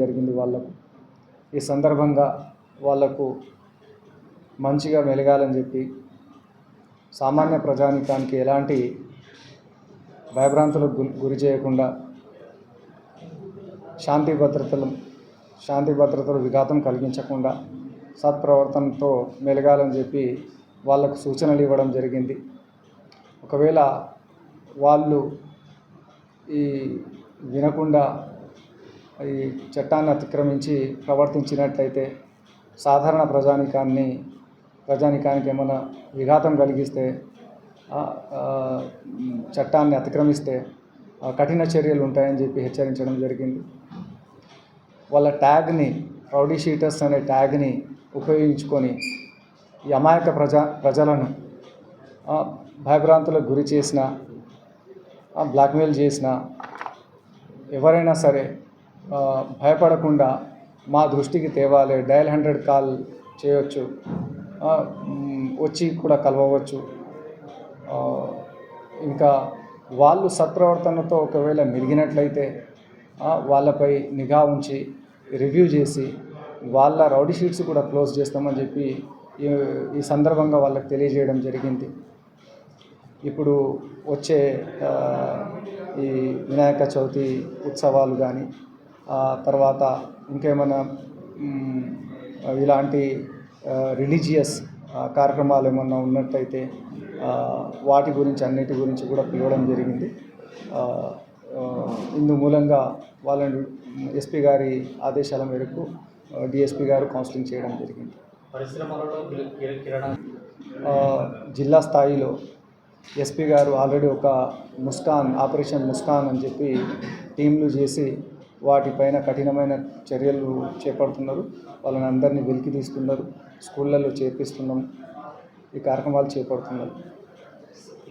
జరిగింది వాళ్ళకు. ఈ సందర్భంగా వాళ్ళకు మంచిగా మెలగాలని చెప్పి సామాన్య ప్రజానికానికి ఎలాంటి భయభ్రాంతులకు గురి చేయకుండా శాంతి భద్రతలు శాంతి భద్రతలు విఘాతం కలిగించకుండా సత్ప్రవర్తనతో మెలగాలని చెప్పి వాళ్ళకు సూచనలు ఇవ్వడం జరిగింది. ఒకవేళ వాళ్ళు ఈ వినకుండా ఈ చట్టాన్ని అతిక్రమించి ప్రవర్తించినట్లయితే సాధారణ ప్రజానికాన్ని ప్రజానికానికి ఏమైనా విఘాతం కలిగిస్తే చట్టాన్ని అతిక్రమిస్తే కఠిన చర్యలు ఉంటాయని చెప్పి హెచ్చరించడం జరిగింది. వాళ్ళ ట్యాగ్ని రౌడీ షీటర్స్ అనే ట్యాగ్ని ఉపయోగించుకొని ఈ అమాయక ప్రజా ప్రజలను భయభ్రాంతులకు గురి చేసిన బ్లాక్మెయిల్ చేసిన ఎవరైనా సరే భయపడకుండా మా దృష్టికి తేవాలి డయల్ హండ్రెడ్ కాల్ చేయొచ్చు వచ్చి కూడా కలవవచ్చు. ఇంకా వాళ్ళు సత్ప్రవర్తనతో ఒకవేళ మెలిగినట్లయితే వాళ్ళపై నిఘా ఉంచి రివ్యూ చేసి వాళ్ళ రౌడీ షీట్స్ కూడా క్లోజ్ చేస్తామని చెప్పి ఈ ఈ సందర్భంగా వాళ్ళకి తెలియజేయడం జరిగింది. ఇప్పుడు వచ్చే ఈ వినాయక చవితి ఉత్సవాలు కానీ తర్వాత ఇంకేమైనా ఇలాంటి రిలీజియస్ కార్యక్రమాలు ఏమన్నా ఉన్నట్టయితే వాటి గురించి అన్నిటి గురించి కూడా పిలవడం జరిగింది. ఇందు మూలంగా వాళ్ళని ఎస్పీ గారి ఆదేశాల మేరకు డిఎస్పీ గారు కౌన్సిలింగ్ చేయడం జరిగింది. జిల్లా స్థాయిలో ఎస్పీ గారు ఆల్రెడీ ఒక ముస్కాన్ ఆపరేషన్ ముస్కాన్ అని చెప్పి టీంలు చేసి వాటిపైన కఠినమైన చర్యలు చేపడుతున్నారు. వాళ్ళని అందరినీ వెలికి తీస్తున్నారు స్కూళ్ళల్లో చేర్పిస్తున్నాం. ఈ కార్యక్రమాలు చేపడుతున్నారు.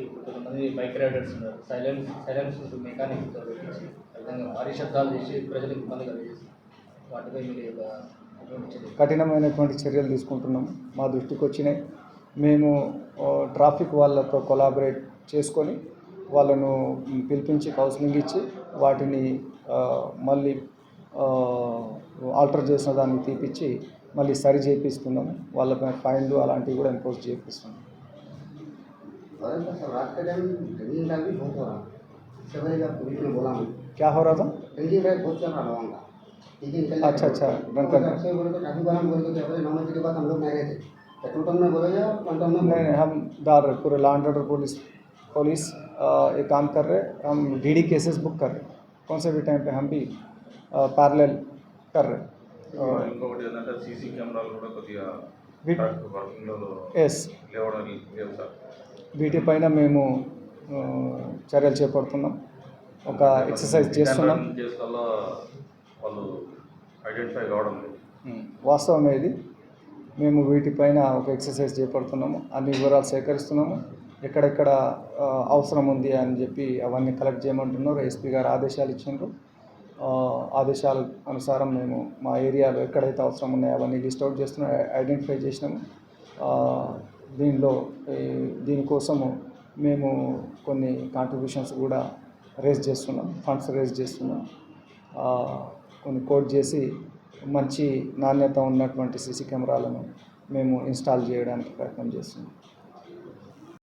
ఇప్పుడు కొంతమంది బైక్ రైడర్స్ ఉన్నారు. సైలెన్స్ సైలెన్స్ మెకానిక్ పెట్టించి ఆ విధంగా భారీ శబ్దాలు చేసి ప్రజలకు ఇబ్బంది కలిగేసి వాటిపై మీరు ఒక ఎటువంటి చర్య కఠినమైనటువంటి చర్యలు తీసుకుంటున్నాం. మా దృష్టికి వచ్చినాయి. మేము ట్రాఫిక్ వాళ్ళతో కొలాబరేట్ చేసుకొని వాళ్ళను పిలిపించి కౌన్సిలింగ్ ఇచ్చి వాటిని మళ్ళీ ఆల్టర్ చేసిన దాన్ని తీపిచ్చి మళ్ళీ సరి చేపిస్తున్నాము వాళ్ళపైన ఫైన్లు అలాంటివి కూడా ఇంపోజ్ చేపిస్తున్నాం और सर रात के टाइम ड्रिंकिंग का भी बहुत हो रहा छः बजे का पुलिस ने बोला मैं क्या हो रहा था ड्रिंकिंग ड्राइव बहुत चल रहा लोगों का लेकिन चल अच्छा, अच्छा, ड्रंक ड्रंक एंड से बोले तो ट्रैफिक वाला बोले तो क्या बोले नौ बजे के बाद हम लोग नहीं रहते पेट्रोल पंप में बोले या पंप में नहीं नहीं हम डाल रहे पूरे law and order police police आ, एक काम कर रहे हम डीडी केसेस बुक कर रहे कौन से भी टाइम पे हम भी पैरेलल कर रहे ఇంకొకటి ఏంటంటే సీసీ కెమెరాలు కూడా కొద్దిగా వి- కరెక్ట్ వర్కింగ్లో ఎస్ లేవడం లేవు సార్ వీటిపైన మేము ఆ, చర్యలు చేపడుతున్నాం ఒక ఎక్సర్సైజ్ చేస్తున్నాం చేస్తాలో వాళ్ళు ఐడెంటిఫై కావడం లేదు ఉమ్, వాస్తవమే ఇది మేము వీటిపైన ఒక ఎక్సర్సైజ్ చేపడుతున్నాము అన్ని వివరాలు సేకరిస్తున్నాము ఎక్కడెక్కడ అవసరం ఉంది అని చెప్పి అవన్నీ కలెక్ట్ చేయమంటున్నారు. ఎస్పీ గారు ఆదేశాలు ఇచ్చిండ్రు. ఆదేశాల అనుసారం మేము మా ఏరియాలో ఎక్కడైతే అవసరం ఉన్నాయో అవన్నీ లిస్ట్ అవుట్ చేస్తున్నాం ఐడెంటిఫై చేసినాము. దీనిలో దీనికోసము మేము కొన్ని కాంట్రిబ్యూషన్స్ కూడా రేజ్ చేస్తున్నాం ఫండ్స్ రేజ్ చేస్తున్నాం. కొన్ని కోట్ చేసి మంచి నాణ్యత ఉన్నటువంటి సీసీ కెమెరాలను మేము ఇన్స్టాల్ చేయడానికి ప్రయత్నం చేస్తున్నాం.